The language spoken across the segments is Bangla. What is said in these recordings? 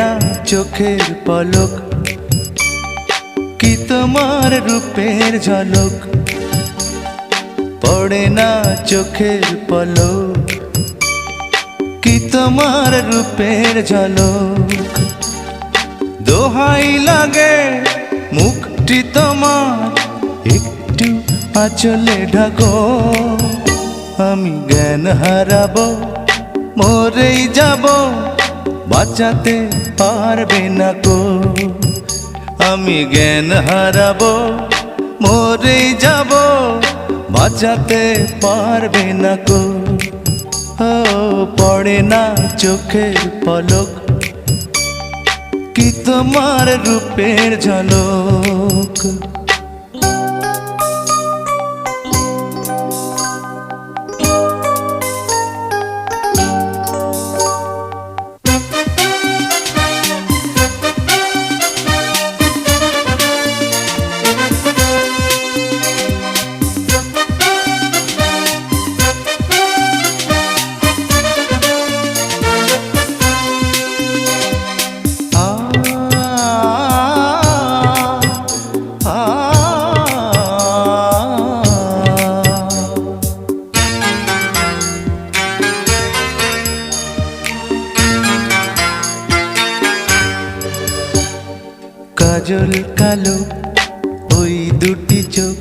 না চোখের পলক? কি তোমার রূপের ঝলক? পড়ে না চোখের পলক? কি তোমার রূপের ঝলক? দোহাই লাগে, মুখটি তোমার, একটু আচলে ঢাকো। আমি জ্ঞান হারাবো, মরেই যাব। বাঁচাতে পারবে না কো আমি জ্ঞান হারাবো মরে যাব, বাঁচাতে পারবে না কো পড়ে না চোখের পলক। কি তোমার রূপের ঝলক? কাজল কালো, ওই দুটি চোখ,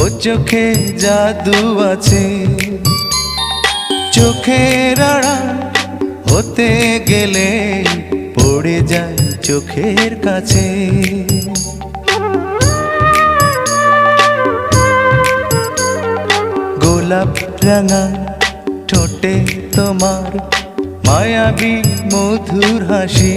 ও চোখে জাদু আছে। চোখের আড়াল হতে গেলে পড়ে যায় চোখের কাছে। গোলাপ রাঙা ঠোঁটে তোমার মায়াবী মধুর হাসি।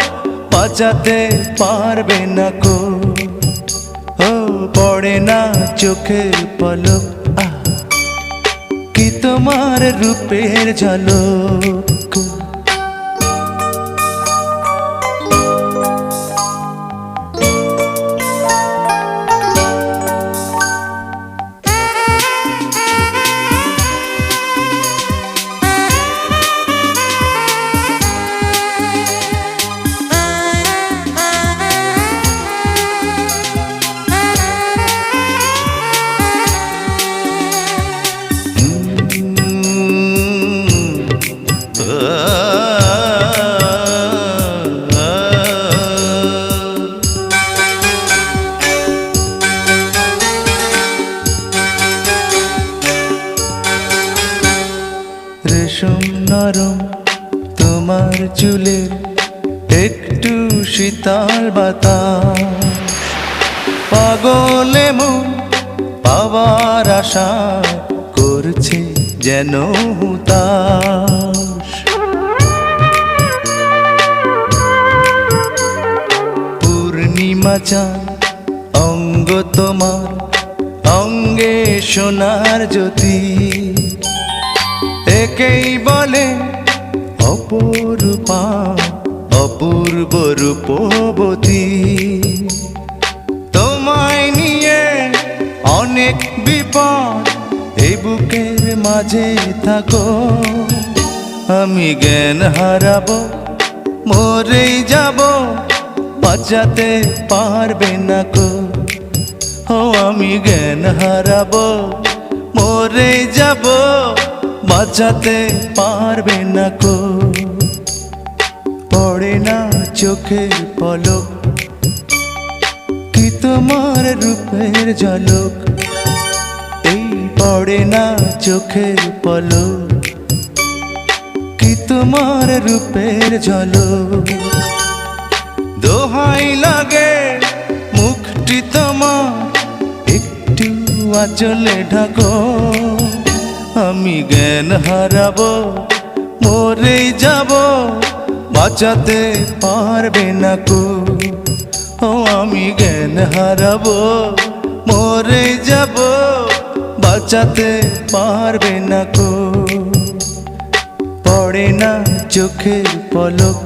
বাঁচাতে পারবে না কো। ও পড়ে না চোখে পলক। কি তোমার রূপের ঝলক? চুলের একটু শীতল বাতাস। পাগলে মন পাওয়ার আশা করছে যেন হুতাশ। পূর্ণিমা চাঁদ অঙ্গ তোমার, অঙ্গে সোনার জ্যোতি। একেই বলে অপরূপা অপূর্ব রূপবতী। তোমায় নিয়ে অনেক বিপদ এই বুকের মাঝে থাকো। আমি জ্ঞান হারাব, মরেই যাব, বাঁচাতে পারবে না কো। ও, আমি জ্ঞান হারাব মরে যাব, বাঁচাতে পারবে না কো। পড়ে না চোখের পলক, কি তোমার রূপের ঝলক? এই পড়ে না চোখের পলক, কি তোমার রূপের ঝলক? দোহাই লাগে মুখটি তোমার, একটু আচলে ঢাকো। আমি জ্ঞান হারাবো মরে যাব। বাঁচাতে পারবে না কো। ও, আমি জ্ঞান হারাবো, মরে যাব। বাঁচাতে পারবে না কো। পড়ে না চোখের পলক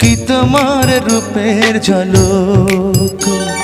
কি তোমার রূপের ঝলক?